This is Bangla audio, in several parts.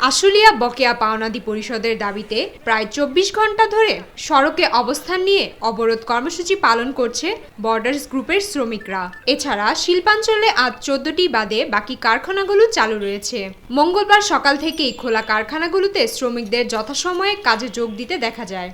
আশুলিয়া বকেয়া পাওনাদি পরিষদের দাবিতে প্রায় চব্বিশ ঘণ্টা ধরে সড়কে অবস্থান নিয়ে অবরোধ কর্মসূচি পালন করছে বর্ডার্স গ্রুপের শ্রমিকরা। এছাড়া শিল্পাঞ্চলে আজ চোদ্দটি বাদে বাকি কারখানাগুলো চালু রয়েছে। মঙ্গলবার সকাল থেকেই খোলা কারখানাগুলোতে শ্রমিকদের যথাসময়ে কাজে যোগ দিতে দেখা যায়।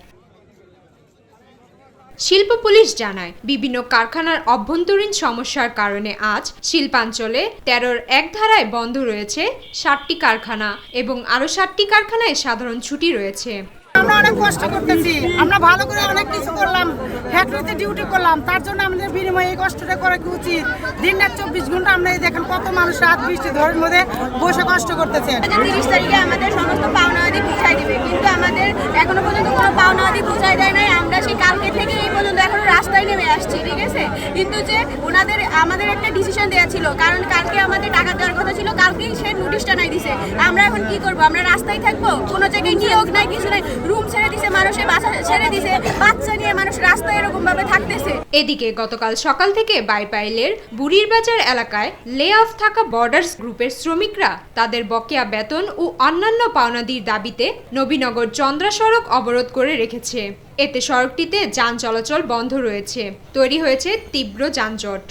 শিল্প পুলিশ জানায় বিভিন্ন কারখানার অভ্যন্তরীণ সমস্যার কারণে আজ শিল্পাঞ্চলে তেরোর এক ধারায় বন্ধ রয়েছে ষাটটি কারখানা এবং আরও ষাটটি কারখানায় সাধারণ ছুটি রয়েছে। আমরা অনেক কষ্ট করতেছি আমরা ভালো করে অনেক কিছু করলাম ফ্যাক্টরিতে ডিউটি করলাম তার জন্য আমাদের বিনিময়ে এই কষ্টটা করা কি উচিত? দিন রাত চব্বিশ ঘণ্টা আমরা এই দেখেন কত মানুষ রাত বৃষ্টি ধরের মধ্যে বসে কষ্ট করতেছে। তিরিশ তারিখে আমাদের সমস্ত পাওনা আদি বুঝাই দিবে কিন্তু আমাদের এখনও পর্যন্ত কোনো পাওনা আদি বুঝাই দেয় নাই আমরা সেই কালকে থেকে এই পর্যন্ত এখনও রাস্তায় নেমে আসছি, ঠিক আছে? কিন্তু যে ওনাদের, আমাদের একটা ডিসিশন দেওয়া ছিল, কারণ কালকে আমাদের টাকা দেওয়ার কথা ছিল, কালকেই সে নোটিশটা নাই দিছে। আমরা এখন কি করব? আমরা রাস্তায় থাকব? কোনো জায়গায় নিয়োগ নাই, কিছু নাই। রুম ছেড়ে দিছে মানুষের বাসা ছেড়ে দিছে, বাচ্চা নিয়ে মানুষ রাস্তায় এরকম ভাবে থাকতেছে। এদিকে গতকাল সকাল থেকে বাইপাইলের বুড়ির বাজার এলাকায় লে অফ থাকা বর্ডার্স গ্রুপের শ্রমিকরা তাদের বকেয়া বেতন ও অন্যান্য পাওনাদির দাবিতে নবীনগর চন্দ্রা সড়ক অবরোধ করে রেখেছে। এতে সড়কটিতে যান চলাচল বন্ধ রয়েছে। তৈরি হয়েছে তীব্র যানজট।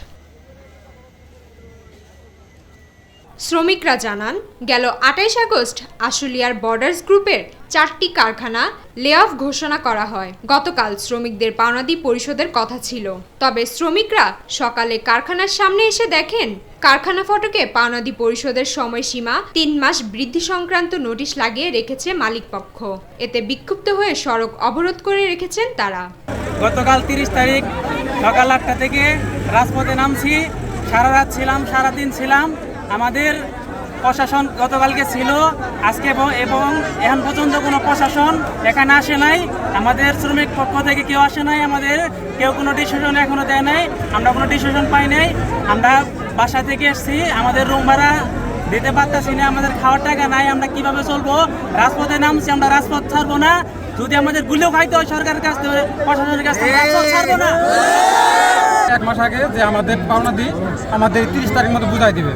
শ্রমিকরা জানান, গেল আটাইশ আগস্ট আশুলিয়ার বর্ডার্স গ্রুপের চারটি কারখানা লে অফ ঘোষণা করা হয়। গতকাল শ্রমিকদের পাওনাদি পরিশোধের কথা ছিল। তবে শ্রমিকরা সকালে কারখানার সামনে এসে দেখেন কারখানা ফটকে পাওনাদি পরিশোধের সময়সীমা তিন মাস বৃদ্ধি সংক্রান্ত নোটিশ লাগিয়ে রেখেছে মালিকপক্ষ। এতে বিক্ষুব্ধ হয়ে সড়ক অবরোধ করে রেখেছেন তারা। গতকাল তিরিশ তারিখ সকাল আটটা থেকে রাজপথে নামছি। সারা রাত ছিলাম, সারা দিন ছিলাম। আমাদের প্রশাসন গতকালকে ছিল। আজকে এবং এখন পর্যন্ত কোনো প্রশাসন এখানে আসে নাই। আমাদের শ্রমিক পক্ষ থেকে কেউ আসে নাই। আমাদের কেউ কোনো ডিসিশন এখনও দেয় নাই। আমরা কোনো ডিসিশন পাই নাই। আমরা বাসা থেকে এসেছি, আমাদের রুম ভাড়া দিতে পারতেছি না, আমাদের খাওয়ার টাকা নাই, আমরা কীভাবে চলবো? রাজপথে নামছি, আমরা রাজপথ ছাড়বো না। যদি আমাদের গুলিও খাইতে হয় সরকারের কাছ থেকে, প্রশাসনের কাছ থেকে রাজপথ ছাড়বো না। এক মাস আগে যে আমাদের পাওনা দিই, আমাদের তিরিশ তারিখ মতো বুঝাই দিবে।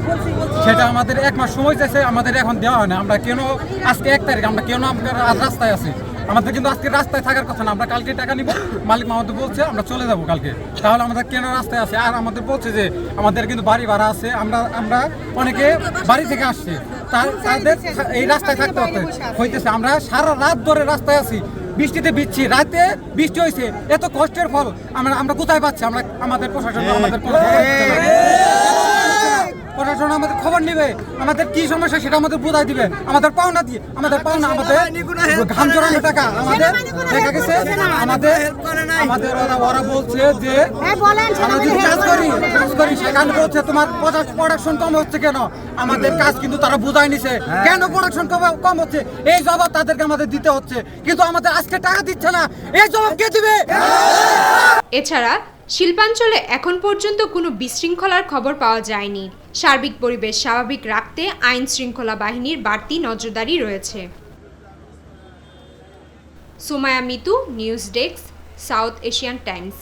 সেটা আমাদের এক মাস সময় চাইছে, আমাদের এখন দেওয়া হয় না। আমরা কেন, আজকে এক তারিখ, আমরা কেন আমরা রাস্তায় আছি? আমাদের কিন্তু আজকে রাস্তায় থাকার কথা না আমরা কালকে টাকা নিব। মালিক আমাদের বলছে আমরা চলে যাব কালকে। তাহলে আমাদের কেন রাস্তায় আছে। আর আমাদের বলছে যে আমাদের কিন্তু বাড়ি ভাড়া আছে। আমরা আমরা অনেকে বাড়ি থেকে আসছি। তাদের এই রাস্তায় থাকতে হতে হইতেছে। আমরা সারা রাত ধরে রাস্তায় আছি। বৃষ্টিতে বিচ্ছি রাতে বৃষ্টি হয়েছে এত কষ্টের ফল। আমরা আমরা কোথায় পাচ্ছি? আমরা আমাদের প্রশাসন আমাদের কোনো খবর দিচ্ছে না। প্রশাসন আমাদের খবর নিবে আমাদের কি সমস্যা সেটা আমাদের বোঝাই দিবে। আমাদের পাওনা দিয়ে আমাদের পাওনা আমাদের ঘাম জড়ানো টাকা আমাদের দেখা গেছে আমাদের আমাদের ওরা ওরা বলছে যে আমরা যদি কাজ করি কাজ করি সেখানে বলছে তোমার প্রোডাকশন কম হচ্ছে কেন? আমাদের কাজ কিন্তু তারা বুঝাই নিছে। কেন প্রোডাকশন কম হচ্ছে। এই জবাব তাদেরকে আমাদের দিতে হচ্ছে। কিন্তু আমাদের আজকে টাকা দিচ্ছে না। এই জবাব কে দিবে? এছাড়া শিল্পাঞ্চলে এখন পর্যন্ত কোনো বিশৃঙ্খলার খবর পাওয়া যায়নি। সার্বিক পরিবেশ স্বাভাবিক রাখতে আইন শৃঙ্খলা বাহিনীর বাড়তি নজরদারি রয়েছে। Somaya Mitu, news desk, South Asian Times.